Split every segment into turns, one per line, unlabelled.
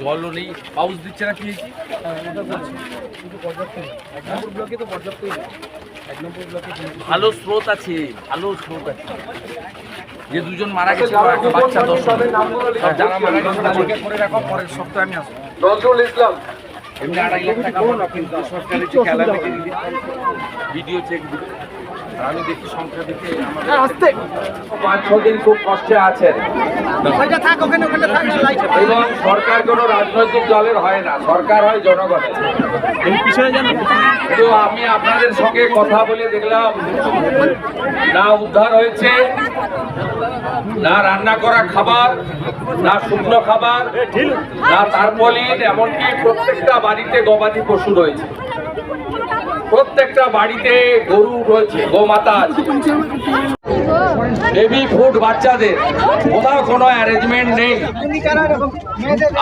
জলও নেই পাউস দিচ্ছে না কি ভালো স্রোত আছে ভালো স্রোত আছে। যে দুজন মারা গেছে বাচ্চা দশ যারা মারা গেছে তাদেরকে করে রাখো পরের সপ্তাহে আমি আসব।
নজরুল ইসলাম।
এমনি আড়াই লাখ টাকা। পাবো যে ক্যালামিটি ভিডিও চেক আমি দেখি সংখ্যা দেখে আমাদের
পাঁচ ছ দিন খুব কষ্টে আছেন। এবং সরকার কোনো রাজনৈতিক দলের হয় না সরকার হয় জনগণের। কিন্তু আমি আপনাদের সঙ্গে কথা বলে দেখলাম না উদ্ধার হয়েছে না রান্না করা খাবার না শুকনো খাবার না তারপলিন এমনকি প্রত্যেকটা বাড়িতে গবাদি পশু রয়েছে। প্রত্যেকটা বাড়িতে গরু রয়েছে, গোমাতা আছে। বেবি ফুড বাচ্চাদের, কোথাও কোনো অ্যারেঞ্জমেন্ট নেই।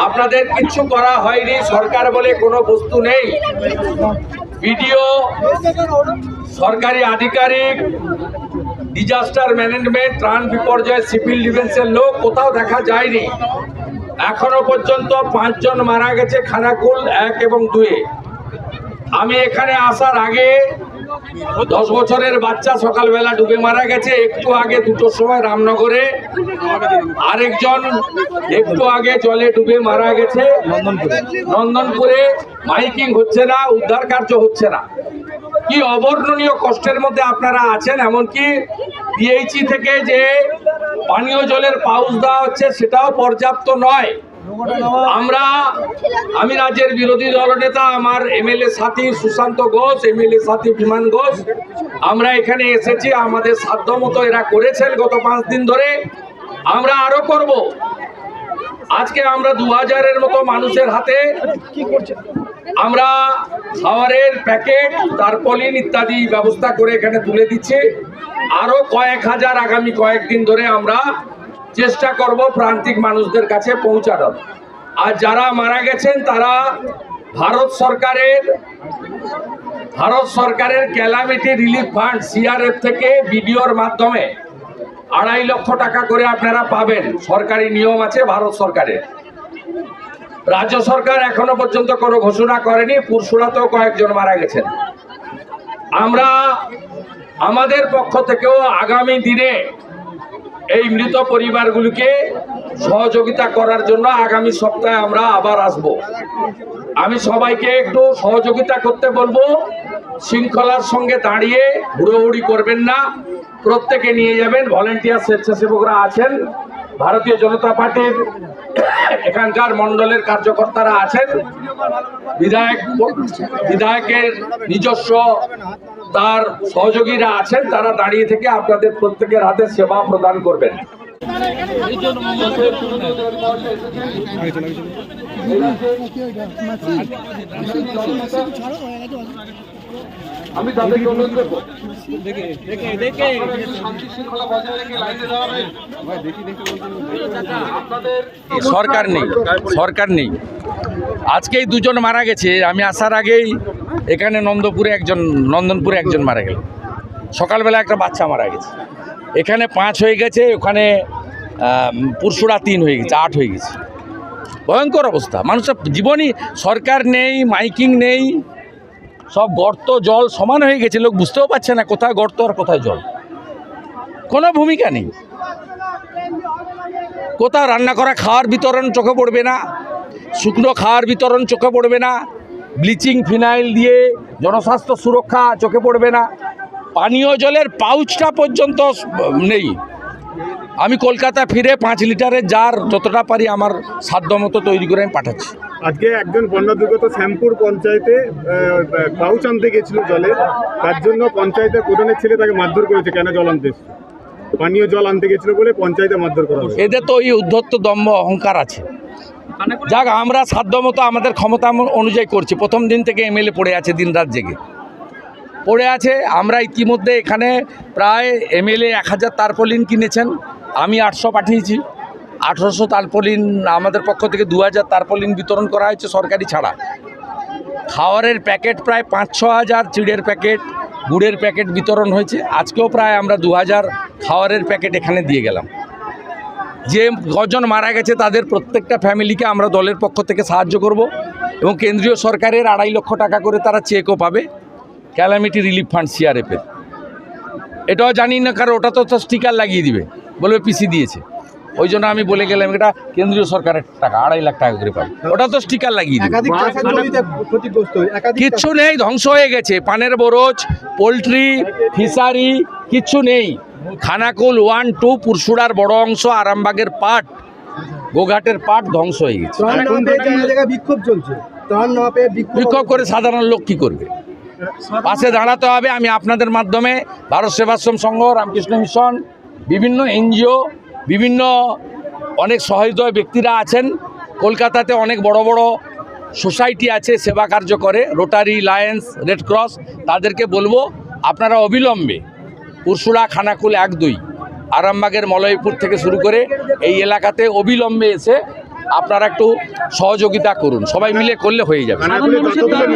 আপনাদের কিচ্ছু করা হয়নি, সরকার বলে কোনো বস্তু নেই। ভিডিও, সরকারি আধিকারিক ডিজাস্টার ম্যানেজমেন্ট ত্রাণ বিপর্যয় সিভিল ডিফেন্সের লোক কোথাও দেখা যায়নি। এখনও পর্যন্ত পাঁচজন মারা গেছে, খানাকুল এক এবং দুয়ে। আমি এখানে আসার আগে দশ বছরের বাচ্চা সকালবেলা ডুবে মারা গেছে। একটু আগে দুটোর সময় রামনগরে আরেকজন একটু আগে জলে ডুবে মারা গেছে। নন্দনপুরে। মাইকিং হচ্ছে না, উদ্ধার কার্য হচ্ছে না। কি অবর্ণনীয় কষ্টের মধ্যে আপনারা আছেন, এমনকি পিএইচি থেকে যে পানীয় জলের পাউস দেওয়া হচ্ছে, সেটাও পর্যাপ্ত নয়। আমরা, আমি রাজ্যের বিরোধী দলনেতা, আমার এমএলএ সাথী সুশান্ত ঘোষ, এমএলএ সাথী বিমান ঘোষ। আমরা এখানে এসেছি, আমাদের সাধ্য মতো এরা করেছেন গত পাঁচ দিন ধরে। আমরা আরও করব। আজকে আমরা দু হাজারের মতো মানুষের হাতে আমরা খাবারের প্যাকেট তারপলিন ইত্যাদি ব্যবস্থা করে এখানে তুলে দিচ্ছি। আরও কয়েক হাজার আগামী কয়েকদিন ধরে আমরা চেষ্টা করব প্রান্তিক মানুষদের কাছে পৌঁছানোর। আর যারা মারা গেছেন, তারা ভারত সরকারের ভারত সরকারের ক্যালামিটি রিলিফ ফান্ড, সিআরএফ থেকে বিডিওর মাধ্যমে আড়াই লক্ষ টাকা করে আপনারা পাবেন। সরকারি নিয়ম আছে ভারত সরকারের। রাজ্য সরকার এখনও পর্যন্ত কোনো ঘোষণা করেনি, পুরসুরাতেও কয়েকজন মারা গেছেন। আমরা আমাদের পক্ষ থেকেও আগামী দিনে এই মৃত পরিবারগুলিকে সহযোগিতা করার জন্য আগামী সপ্তাহে আমরা আবার আসব। আমি সবাইকে একটু সহযোগিতা করতে বলব, শৃঙ্খলার সঙ্গে দাঁড়িয়ে হুড়োহুড়ি করবেন না, প্রত্যেকে নিয়ে যাবেন, ভলেন্টিয়ার স্বেচ্ছাসেবকরা আছেন। ভারতীয় জনতা পার্টির এখানকার মণ্ডলের কার্যকর্তারা আছেন। বিধায়ক বিধায়কের নিজস্ব তার সহযোগীরা আছেন। তারা দাঁড়িয়ে থেকে আপনাদের প্রত্যেকের হাতে সেবা প্রদান করবেন। আমি তাদেরকে অনুরোধ করব। শান্তি শৃঙ্খলা বজায় রেখে লাইনে দাঁড়াবেন আপনাদের
সরকার নেই সরকার নেই। আজকেই দুজন মারা গেছে আমি আসার আগেই এখানে নন্দপুরে একজন নন্দনপুরে একজন মারা গেল। সকালবেলা একটা বাচ্চা মারা গেছে। এখানে পাঁচ হয়ে গেছে ওখানে আম, তিন হয়ে গেছে আট হয়ে গেছে। ভয়ঙ্কর অবস্থা। মানুষের জীবনই সরকার নেই মাইকিং নেই। সব গর্ত, জল সমান হয়ে গেছে, লোক বুঝতেও পারছে না কোথায় গর্ত আর কোথায় জল। কোনো ভূমিকা নেই। কোথাও রান্না করা খাওয়ার বিতরণ চোখে পড়বে না, শুকনো খাওয়ার বিতরণ চোখে পড়বে না, ব্লিচিং ফিনাইল দিয়ে জনস্বাস্থ্য সুরক্ষা চোখে পড়বে না, পানীয় জলের পাউচটা পর্যন্ত নেই। আমি কলকাতা ফিরে পাঁচ লিটারের জার যতটা পারি আমার সাধ্য মতো তৈরি করে আমি পাঠাচ্ছি।
আজকে একজন বন্যা দুর্গত শ্যামপুর পঞ্চায়েতে পাউচ আনতে গেছিল জলে। তার জন্য পঞ্চায়েতের প্রধানের ছেলে তাকে মারধর করেছে। কেন জল আনতে পানীয় জল আনতে গেছিল বলে পঞ্চায়েতে মারধর করা
এদের তো এই উদ্ধত্ত দম্ভ অহংকার আছে। যাক, আমরা সাধ্যমতো আমাদের ক্ষমতা অনুযায়ী করছি। প্রথম দিন থেকে এমএলএ পড়ে আছে দিন রাত জেগে। পড়ে আছে, আমরা ইতিমধ্যে এখানে প্রায় এমএলএ এক হাজার তারপলিন কিনেছেন। আমি আটশো পাঠিয়েছি। আঠেরোশো তারপলিন আমাদের পক্ষ থেকে দু হাজার তারপলিন বিতরণ করা হয়েছে সরকারি ছাড়া। খাওয়ারের প্যাকেট প্রায় পাঁচ ছ হাজার, চিড়ের প্যাকেট, গুড়ের প্যাকেট বিতরণ হয়েছে। আজকেও প্রায় আমরা দু হাজার খাওয়ারের প্যাকেট এখানে দিয়ে গেলাম।
যে কজন মারা গেছে তাদের প্রত্যেকটা ফ্যামিলিকে আমরা দলের পক্ষ থেকে সাহায্য করব এবং কেন্দ্রীয় সরকারের আড়াই লক্ষ টাকা করে তারা চেকও পাবে ক্যালামিটি রিলিফ ফান্ড সিআরএফের। এটাও জানি না কারণ ওটা তো স্টিকার লাগিয়ে দিবে, বলবে পিসি দিয়েছে। ওই জন্য আমি বলে গেলাম এটা কেন্দ্রীয় সরকারের টাকা আড়াই লাখ টাকা করে পাবে। ওটা তো স্টিকার লাগিয়ে
একাধিক
কিচ্ছু নেই ধ্বংস হয়ে গেছে। পানের বরজ পোলট্রি ফিশারি কিচ্ছু নেই। খানাকুল ওয়ান টু পুরসুড়ার বড় অংশ আরামবাগের পাট গোঘাটের পাট ধ্বংস হয়ে গেছে।
বিক্ষোভ চলছে। বিক্ষোভ
করে সাধারণ লোক কি করবে? পাশে দাঁড়াতে হবে। আমি আপনাদের মাধ্যমে ভারত সেবাশ্রম সংঘ রামকৃষ্ণ মিশন বিভিন্ন এনজিও বিভিন্ন অনেক সহৃদয় ব্যক্তিরা আছেন। কলকাতাতে অনেক বড় বড় সোসাইটি আছে, সেবা কার্য করে রোটারি লায়েন্স রেড ক্রস তাদেরকে বলব, আপনারা অবিলম্বে উর্সুলা, খানাকুল এক দুই, আরামবাগের মলয়পুর থেকে শুরু করে এই এলাকাতে অবিলম্বে এসে আপনারা একটু সহযোগিতা করুন। সবাই মিলে করলে হয়ে যাবে।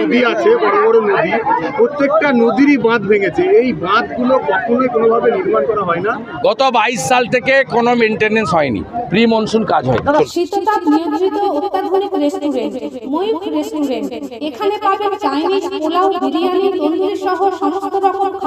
নদী আছে বড় বড় নদী। প্রত্যেকটা নদীরই বাঁধ ভেঙেছে। এই বাঁধগুলো কখনোই কোনোভাবে নির্মাণ করা হয় না।
গত বাইশ সাল থেকে কোনো মেনটেনেন্স হয়নি। প্রি মনসুন কাজ হয়
শীততাপ নিয়ন্ত্রিত অত্যাধুনিক রেস্টুরেন্ট ময়ূখ রেস্টুরেন্ট এখানে পাবেন চাইনিজ পোলাও বিরিয়ানি